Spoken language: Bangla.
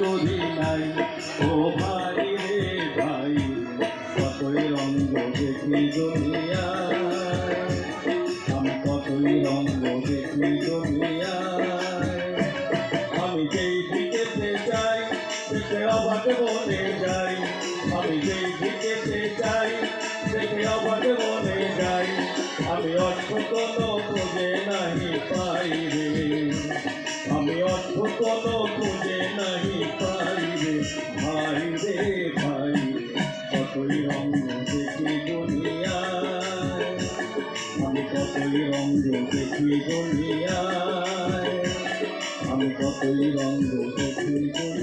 করি নাই। ও ভাই রে ভাই, কতই রঙ দেখি দুনিয়ায় আমি কতই রঙ দেখি দুনিয়ায় আমি যেই দিকেতে যাই দেখে অবাক মনে যাই। আমি যেই দিকেতে যাই দেখে অবাক মনে যাই। আমি অর্থ কোনো নাহি পাই রে। আমি অর্থ কোনো নাহি পাই রে ভাই রে ভাই কতই রঙ দেখি আমি কতই রঙ্গ দেখি আমি কতই রঙ্গ দেখি